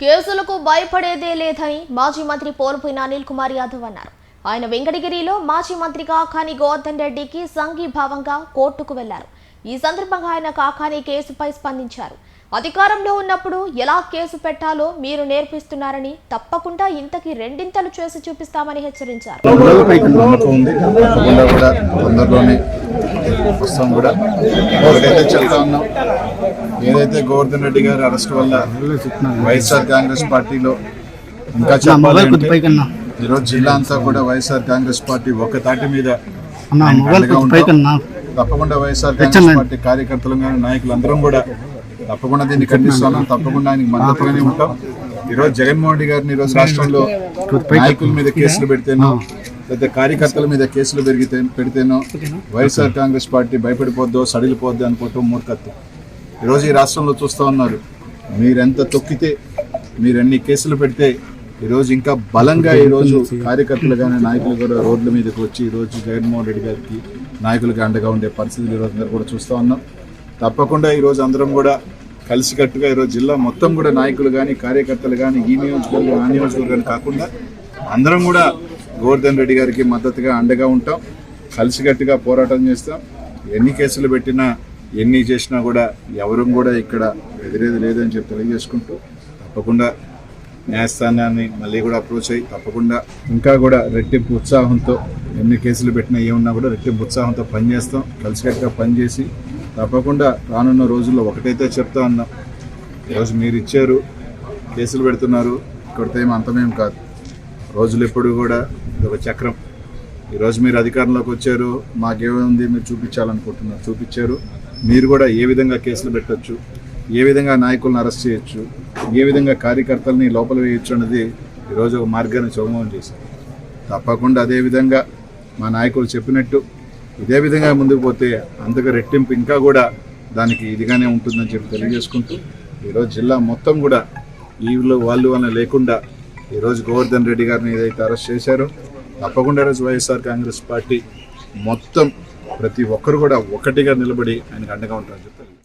కేసులకు భయపడేదే లేదని మాజీ మంత్రి పోల్పోయిన అనిల్ కుమార్ యాదవ్ అన్నారు. ఆయన వెంకటగిరిలో మాజీ మంత్రి కాకాని గోవర్ధన్ రెడ్డికి సంఘీభావంగా కోర్టుకు వెళ్ళారు. ఈ సందర్భంగా ఆయన కాకాని కేసుపై స్పందించారు. అధికారంలో ఉన్నప్పుడు ఎలా కేసు పెట్టాలో మీరు నేర్పిస్తున్నారని తప్పకుండా ఇంతకి రెండింతలు చేసి చూపిస్తామని హెచ్చరించారు. తప్పకుండా కూడా. ఒకటైతే చెప్తా ఉన్నాం ఏదైతే గోవర్ధన్ రెడ్డి గారి అరెస్ట్ వల్ల వైఎస్ఆర్ కాంగ్రెస్ పార్టీలో ఇంకా చెప్పాలి అంటే పైకన్నా ఈరోజు జిల్లా అంతా కూడా వైఎస్ఆర్ కాంగ్రెస్ పార్టీ ఒక తాటి మీద తప్పకుండా వైఎస్ఆర్ కాంగ్రెస్ పార్టీ కార్యకర్తలు కానీ నాయకులందరం కూడా తప్పకుండా దీన్ని ఖండిస్తున్నాం తప్పకుండా ఆయనకి మద్దతుగానే ఉంటాం. ఈరోజు జగన్మోహన్ రెడ్డి గారిని ఈరోజు రాష్ట్రంలో నాయకుల మీద కేసులు పెడితేనో లేదా కార్యకర్తల మీద కేసులు పెరిగితే పెడితేనో వైఎస్ఆర్ కాంగ్రెస్ పార్టీ భయపడిపోద్దో సడిలిపోద్దో అనుకోవటం మూర్ఖత్వం. ఈరోజు ఈ రాష్ట్రంలో చూస్తూ ఉన్నారు. మీరెంత తొక్కితే మీరు ఎన్ని కేసులు పెడితే ఈరోజు ఇంకా బలంగా ఈరోజు కార్యకర్తలు కానీ నాయకులు కూడా రోడ్ల మీదకి వచ్చి ఈరోజు జగన్మోహన్ రెడ్డి గారికి నాయకులకి అండగా ఉండే పరిస్థితులు ఈరోజు అందరూ కూడా చూస్తూ ఉన్నాం. తప్పకుండా ఈరోజు అందరం కూడా కలిసికట్టుగా ఈరోజు జిల్లా మొత్తం కూడా నాయకులు కానీ కార్యకర్తలు కానీ ఈ నియోజకవర్గం ఆ నియోజకవర్గాన్ని కాకుండా అందరం కూడా గోవర్ధన్ రెడ్డి గారికి మద్దతుగా అండగా ఉంటాం. కలిసికట్టుగా పోరాటం చేస్తాం. ఎన్ని కేసులు పెట్టినా ఎన్ని చేసినా కూడా ఎవరు కూడా ఇక్కడ ఎదిరేది లేదని చెప్పి తెలియజేసుకుంటూ తప్పకుండా న్యాయస్థానాన్ని మళ్ళీ కూడా అప్రోచ్ అయ్యి తప్పకుండా ఇంకా కూడా రెట్టింపు ఉత్సాహంతో ఎన్ని కేసులు పెట్టినా ఏమున్నా కూడా రెట్టింపు ఉత్సాహంతో పనిచేస్తాం. కలిసికట్టుగా పనిచేసి తప్పకుండా రానున్న రోజుల్లో ఒకటైతే చెప్తా ఉన్నాం ఈరోజు మీరు ఇచ్చారు కేసులు పెడుతున్నారు ఇక్కడితో ఏమి అంతమేం కాదు. రోజులు ఎప్పుడు కూడా ఇది ఒక చక్రం ఈరోజు మీరు అధికారంలోకి వచ్చారు మాకేముంది మీరు చూపించాలనుకుంటున్నారు చూపించారు. మీరు కూడా ఏ విధంగా కేసులు పెట్టచ్చు ఏ విధంగా నాయకులను అరెస్ట్ చేయొచ్చు ఏ విధంగా కార్యకర్తల్ని లోపల వేయొచ్చు అన్నది ఈరోజు ఒక మార్గాన్ని సుగమం చేశారు తప్పకుండా అదేవిధంగా మా నాయకులు చెప్పినట్టు ఇదే విధంగా ముందుకు పోతే అంతగా రెట్టింపు ఇంకా కూడా దానికి ఇదిగానే ఉంటుందని చెప్పి తెలియజేసుకుంటూ ఈరోజు జిల్లా మొత్తం కూడా వీళ్ళు వాళ్ళు వల్ల లేకుండా ఈరోజు గోవర్ధన్ రెడ్డి గారిని ఏదైతే అరెస్ట్ చేశారో తప్పకుండా ఈరోజు వైఎస్ఆర్ కాంగ్రెస్ పార్టీ మొత్తం ప్రతి ఒక్కరు కూడా ఒకటిగా నిలబడి ఆయనకు అండగా ఉంటారని చెప్పారు.